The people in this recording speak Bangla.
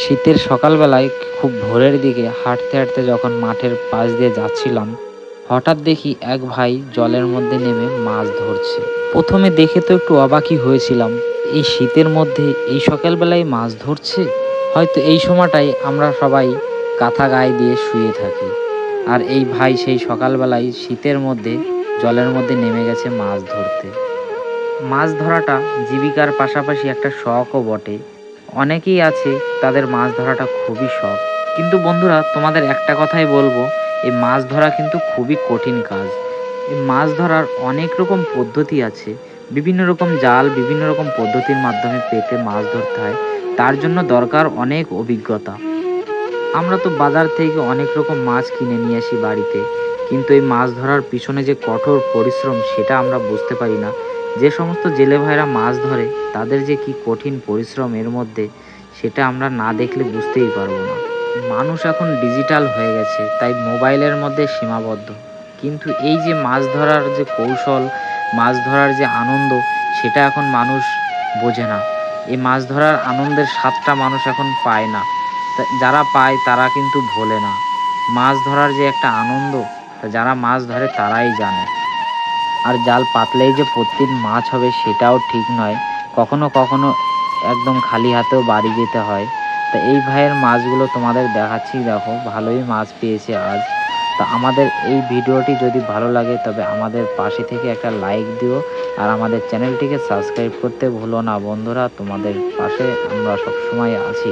শীতের সকালবেলায় খুব ভোরের দিকে হাঁটতে হাঁটতে যখন মাঠের পাশ দিয়ে যাচ্ছিলাম, হঠাৎ দেখি এক ভাই জলের মধ্যে নেমে মাছ ধরছে। প্রথমে দেখে তো একটু অবাকই হয়েছিলাম, এই শীতের মধ্যে এই সকালবেলায় মাছ ধরছে? হয়তো এই সময়টাই আমরা সবাই কাঁথা গায়ে দিয়ে শুয়ে থাকি। আর এই ভাই সেই সকালবেলায় শীতের মধ্যে, জলের মধ্যে নেমে গেছে মাছ ধরতে। মাছ ধরাটা জীবিকার পাশাপাশি একটা শখও বটে। অনেকেই আছে, তাদের মাছ ধরাটা খুবই শখ। কিন্তু বন্ধুরা, তোমাদের একটা কথাই বলব, এই মাছ ধরা কিন্তু খুবই কঠিন কাজ। এই মাছ ধরার অনেক রকম পদ্ধতি আছে, বিভিন্ন রকম জাল, বিভিন্ন রকম পদ্ধতির মাধ্যমে পেতে মাছ ধরতে হয়। তার জন্য দরকার অনেক অভিজ্ঞতা। আমরা তো বাজার থেকে অনেক রকম মাছ কিনে নিয়ে আসি বাড়িতে, কিন্তু এই মাছ ধরার পিছনে যে কঠোর পরিশ্রম, সেটা আমরা বুঝতে পারি না। যে সমস্ত জেলে ভাইরা মাছ ধরে, তাদের যে কি কঠিন পরিশ্রম এর মধ্যে, সেটা আমরা না দেখলে বুঝতেই পারব না। মানুষ এখন ডিজিটাল হয়ে গেছে, তাই মোবাইলের মধ্যে সীমাবদ্ধ। কিন্তু এই যে মাছ ধরার যে কৌশল, মাছ ধরার যে আনন্দ, সেটা এখন মানুষ বোঝে না। এই মাছ ধরার আনন্দের স্বাদটা মানুষ এখন পায় না। যারা পায়, তারা কিন্তু ভোলে না। মাছ ধরার যে একটা আনন্দ যারা মাছ ধরে তারাই জানে। আর জাল পাতলেই যে প্রতিদিন মাছ হবে সেটাও ঠিক নয়। কখনো কখনো একদম খালি হাতেও বাড়ি যেতে হয়। তা এই ভাইয়ের মাছগুলো তোমাদের দেখাচ্ছি, দেখো, ভালোই মাছ পেয়েছে আজ। তা আমাদের এই ভিডিওটি যদি ভালো লাগে, তবে আমাদের পাশে থেকে একটা লাইক দিও। আর আমাদের চ্যানেলটিকে সাবস্ক্রাইব করতে ভুলো না বন্ধুরা, তোমাদের পাশে আমরা সবসময় আছি।